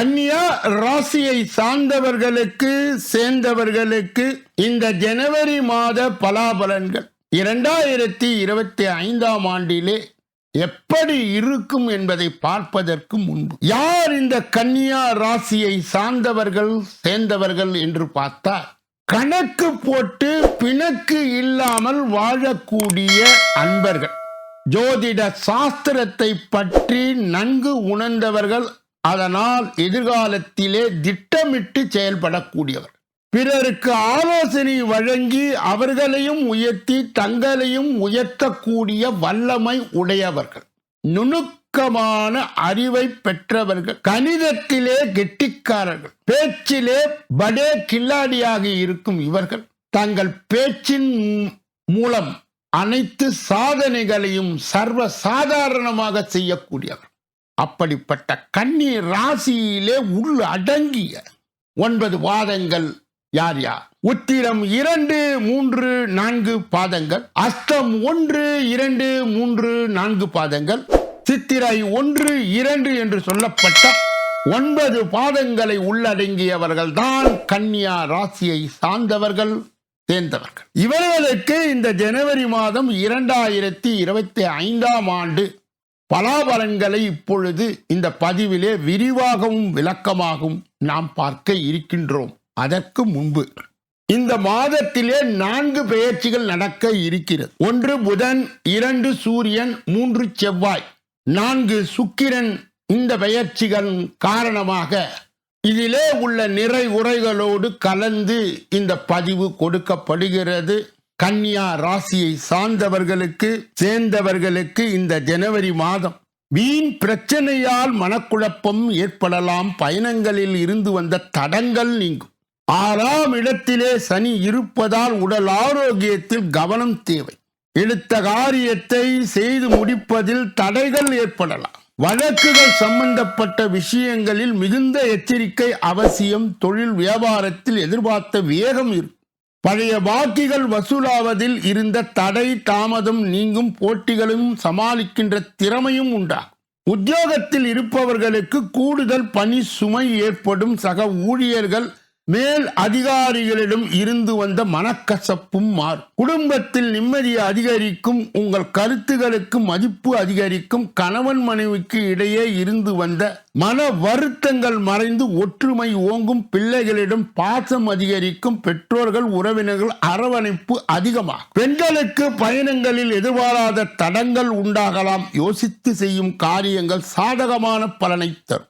கன்னியா ராசியை சார்ந்தவர்களுக்கு சேர்ந்தவர்களுக்கு இந்த ஜனவரி மாத பலாபலன்கள். இரண்டாயிரத்தி இருபத்தி ஐந்தாம் ஆண்டிலே எப்படி இருக்கும் என்பதை பார்ப்பதற்கு முன்பு. யார் இந்த கன்னியா ராசியை சார்ந்தவர்கள் சேர்ந்தவர்கள் என்று பார்த்தால் கணக்கு போட்டு பிணக்கு இல்லாமல் வாழக்கூடிய அன்பர்கள். ஜோதிட சாஸ்திரத்தை பற்றி நன்கு உணர்ந்தவர்கள் அதனால் எதிர்காலத்திலே திட்டமிட்டு செயல்படக்கூடியவர். பிறருக்கு ஆலோசனை வழங்கி அவர்களையும் உயர்த்தி தங்களையும் உயர்த்தக்கூடிய வல்லமை உடையவர்கள். நுணுக்கமான அறிவை பெற்றவர்கள். கணிதத்திலே கெட்டிக்காரர்கள். பேச்சிலே படே கில்லாடியாக இருக்கும் இவர்கள். தங்கள் பேச்சின் மூலம் அனைத்து சாதனைகளையும் சர்வ சாதாரணமாக செய்யக்கூடியவர். அப்படிப்பட்ட கண்ணீர் ராசியிலே உள் அடங்கிய ஒன்பது பாதங்கள் யார் யார்? உத்திரம் இரண்டு மூன்று நான்கு பாதங்கள். அஸ்தம் ஒன்று இரண்டு மூன்று நான்கு பாதங்கள். சித்திரை ஒன்று இரண்டு என்று சொல்லப்பட்ட ஒன்பது பாதங்களை உள்ளடங்கியவர்கள் தான் கன்னியா ராசியை சார்ந்தவர்கள் சேர்ந்தவர்கள். இவர்களுக்கு இந்த ஜனவரி மாதம் இரண்டாயிரத்தி இருபத்தி ஐந்தாம் ஆண்டு பலாபலன்களை இப்பொழுது இந்த பதிவிலே விரிவாகவும் விளக்கமாகவும் நாம் பார்க்க இருக்கின்றோம். அதற்கு முன்பு இந்த மாதத்திலே நான்கு பெயர்ச்சிகள் நடக்க இருக்கிறது. ஒன்று புதன் இரண்டு சூரியன் மூன்று செவ்வாய். நான்கு சுக்கிரன் இந்த பெயர்ச்சிகள் காரணமாக இதிலே உள்ள நிறை உரைகளோடு கலந்து இந்த பதிவு கொடுக்கப்படுகிறது. கன்னியா ராசியை சார்ந்தவர்களுக்கு சேர்ந்தவர்களுக்கு இந்த ஜனவரி மாதம் வீண் பிரச்சனையால் மனக்குழப்பம் ஏற்படலாம். பயணங்களில் இருந்து வந்த தடங்கள் நீங்கும். ஆறாம் இடத்திலே சனி இருப்பதால் உடல் ஆரோக்கியத்தில் கவனம் தேவை. எடுத்த காரியத்தை செய்து முடிப்பதில் தடைகள் ஏற்படலாம். வழக்குகள் சம்பந்தப்பட்ட விஷயங்களில் மிகுந்த எச்சரிக்கை அவசியம். தொழில் வியாபாரத்தில் எதிர்பார்த்த வேகம் இருக்கும். பழைய பாக்கிகள் வசூலாவதில் இருந்த தடை தாமதம் நீங்கும் போட்டிகளும் சமாளிக்கின்ற திறமையும் உண்டாகும் உத்தியோகத்தில் இருப்பவர்களுக்கு கூடுதல் பணி சுமை ஏற்படும் சக ஊழியர்கள் மேல் அதிகாரிகளிடம் இருந்து வந்த மனக்கசப்பும் மாறும். குடும்பத்தில் நிம்மதி அதிகரிக்கும் உங்கள் கருத்துகளுக்கு மதிப்பு அதிகரிக்கும் கணவன் மனைவிக்கு இடையே இருந்து வந்த மன வருத்தங்கள் மறைந்து ஒற்றுமை ஓங்கும் பிள்ளைகளிடம் பாசம் அதிகரிக்கும் பெற்றோர்கள் உறவினர்கள் அரவணைப்பு அதிகமாகும். பெண்களுக்கு பயணங்களில் எதிர்பாராத தடங்கள் உண்டாகலாம். யோசித்து செய்யும் காரியங்கள் சாதகமான பலனை தரும்.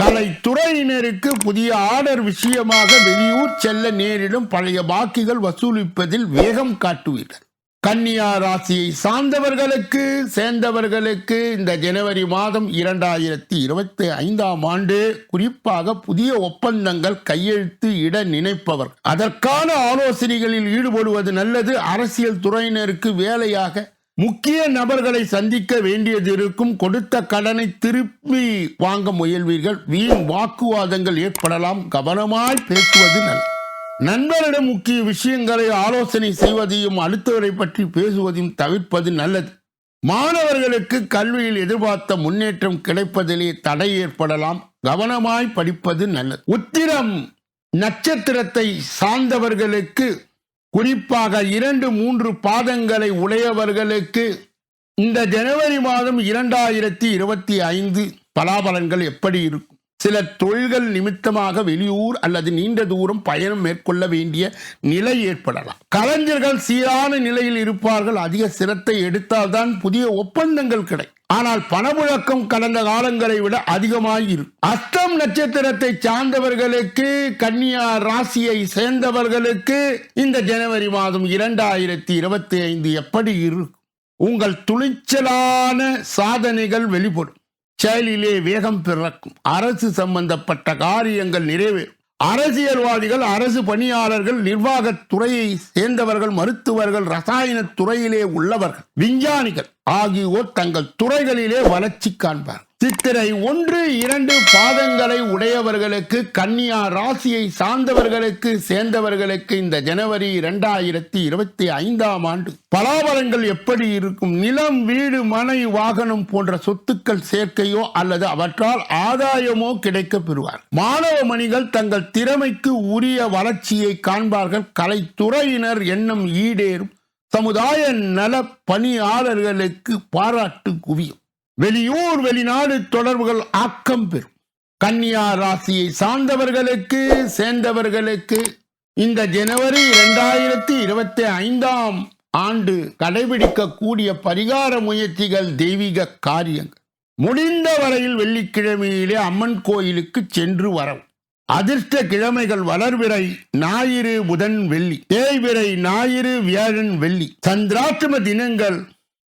கலைத்துறையினருக்கு புதிய ஆர்டர் விஷயமாக வெளியூர் செல்ல நேரிடும் பழைய பாக்கிகள் வசூலிப்பதில் வேகம் காட்டுவீர்கள். கன்னியா ராசியை சார்ந்தவர்களுக்கு சேர்ந்தவர்களுக்கு இந்த ஜனவரி மாதம் இரண்டாயிரத்தி இருபத்தி ஐந்தாம் ஆண்டு குறிப்பாக புதிய ஒப்பந்தங்கள் கையெழுத்து இட நினைப்பவர். அதற்கான ஆலோசனைகளில் ஈடுபடுவது நல்லது. அரசியல் துறையினருக்கு வேலையாக முக்கிய நபர்களை சந்திக்க வேண்டியது இருக்கும் கொடுத்த கடனை திருப்பி வாங்க முயல்வீர்கள். வீண் வாக்குவாதங்கள் ஏற்படலாம். கவனமாய் பேசுவது நல்லது நண்பரிடம் முக்கிய விஷயங்களை ஆலோசனை செய்வதையும் அடுத்தவரை பற்றி பேசுவதையும் தவிர்ப்பது நல்லது. மாணவர்களுக்கு கல்வியில் எதிர்பார்த்த முன்னேற்றம் கிடைப்பதிலே தடை ஏற்படலாம். கவனமாய் படிப்பது நல்லது. உத்திரம் நட்சத்திரத்தை சார்ந்தவர்களுக்கு குறிப்பாக இரண்டு மூன்று பாதங்களை உடையவர்களுக்கு இந்த ஜனவரி மாதம் இரண்டாயிரத்தி இருபத்தி ஐந்து பலாபலன்கள் எப்படி இருக்கும்? சில தொழில்கள் நிமித்தமாக வெளியூர் அல்லது நீண்ட தூரம் பயணம் மேற்கொள்ள வேண்டிய நிலை ஏற்படலாம். கலைஞர்கள் சீரான நிலையில் இருப்பார்கள். அதிக சிரத்தை எடுத்தால்தான் புதிய ஒப்பந்தங்கள் கிடைக்கும். ஆனால் பணமுழக்கம் கடந்த காலங்களை விட அதிகமாகிருக்கும் அஸ்தம் நட்சத்திரத்தை சார்ந்தவர்களுக்கு கன்னியா ராசியை சேர்ந்தவர்களுக்கு இந்த ஜனவரி மாதம் இரண்டாயிரத்தி இருபத்தி ஐந்து எப்படி இருக்கும்? உங்கள் துணிச்சலான சாதனைகள் வெளிப்படும். செயலிலே வேகம் பிறக்கும். அரசு சம்பந்தப்பட்ட காரியங்கள் நிறைவேறும். அரசியல்வாதிகள் அரசு பணியாளர்கள் நிர்வாகத் துறையை சேர்ந்தவர்கள் மருத்துவர்கள் ரசாயன துறையிலே உள்ளவர்கள் விஞ்ஞானிகள் ஆகியோர் தங்கள் துறைகளிலே வளர்ச்சி காண்பார்கள். சித்திரை ஒன்று இரண்டு பாதங்களை உடையவர்களுக்கு கன்னியா ராசியை சார்ந்தவர்களுக்கு சேர்ந்தவர்களுக்கு இந்த ஜனவரி இரண்டாயிரத்தி இருபத்தி ஐந்தாம் ஆண்டு. பலாபலங்கள் எப்படி இருக்கும்? நிலம் வீடு மனை வாகனம் போன்ற சொத்துக்கள் சேர்க்கையோ அல்லது அவற்றால் ஆதாயமோ கிடைக்கப் பெறுவார். மாணவ மணிகள் தங்கள் திறமைக்கு உரிய வளர்ச்சியை காண்பார்கள். கலைத்துறையினர் எண்ணம் ஈடேறும். சமுதாய நல பணியாளர்களுக்கு பாராட்டு குவியும். வெளியூர் வெளிநாடு தொடர்புகள் ஆக்கம் பெறும். கன்னியா ராசியை சார்ந்தவர்களுக்கு சேர்ந்தவர்களுக்கு இந்த ஜனவரி இரண்டாயிரத்தி இருபத்தி ஐந்தாம் ஆண்டு கடைபிடிக்கக்கூடிய பரிகார முயற்சிகள் தெய்வீக காரியங்கள். முடிந்த வரையில் வெள்ளிக்கிழமையிலே அம்மன் கோயிலுக்கு சென்று வரவும். அதிர்ஷ்ட கிழமைகள் வளர்விரை ஞாயிறு புதன் வெள்ளி. தேய்விரை ஞாயிறு வியாழன் வெள்ளி. சந்திராஷ்டம தினங்கள்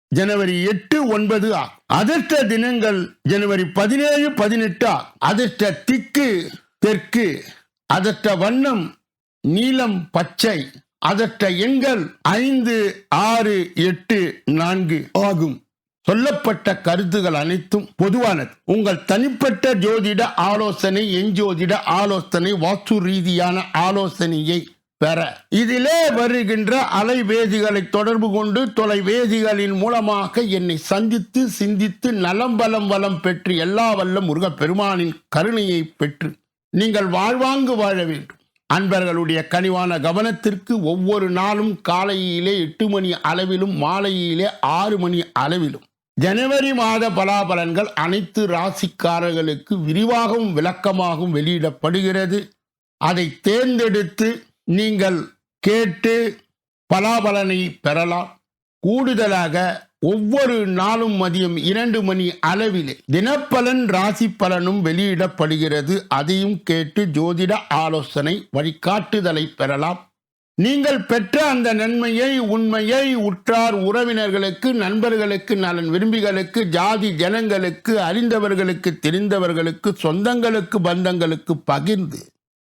ஜனவரி எட்டு ஒன்பது ஆ. அதிர்ஷ்ட தினங்கள் ஜனவரி பதினேழு பதினெட்டு ஆ. அதிர்ஷ்ட திக்கு தெற்கு. அதிர்ஷ்ட வண்ணம் நீலம் பச்சை. அதற்ற எண்கள் ஐந்து ஆறு எட்டு நான்கு ஆகும். சொல்லப்பட்ட கருத்துகள் அனைத்தும் பொதுவானது. உங்கள் தனிப்பட்ட ஜோதிட ஆலோசனை எஞ்சோதிட ஆலோசனை வாஸ்து ரீதியான ஆலோசனையை பெற. இதிலே வருகின்ற அலைவேதிகளை தொடர்பு கொண்டு தொலைவேதிகளின் மூலமாக என்னை சந்தித்து சிந்தித்து நலம் பலம் வளம் பெற்று எல்லா வல்ல முருகப் பெருமானின் கருணையை பெற்று நீங்கள் வாழ்வாங்கு வாழ வேண்டும். அன்பர்களுடைய கனிவான கவனத்திற்கு ஒவ்வொரு நாளும் காலையிலே எட்டு மணி அளவிலும் மாலையிலே ஆறு மணி அளவிலும். ஜனவரி மாத பலாபலன்கள் அனைத்து ராசிக்காரர்களுக்கு விரிவாகவும் விளக்கமாகவும் வெளியிடப்படுகிறது. அதை தேர்ந்தெடுத்து நீங்கள் கேட்டு பலாபலனை பெறலாம். கூடுதலாக ஒவ்வொரு நாளும் மதியம் இரண்டு மணி அளவிலே தினப்பலன் ராசி பலனும் வெளியிடப்படுகிறது. அதையும் கேட்டு ஜோதிட ஆலோசனை வழிகாட்டுதலை பெறலாம். நீங்கள் பெற்ற அந்த நன்மையை உண்மையை உற்றார் உறவினர்களுக்கு நண்பர்களுக்கு நலன் விரும்பிகளுக்கு ஜாதி ஜனங்களுக்கு அறிந்தவர்களுக்கு தெரிந்தவர்களுக்கு சொந்தங்களுக்கு பந்தங்களுக்கு பகிர்ந்து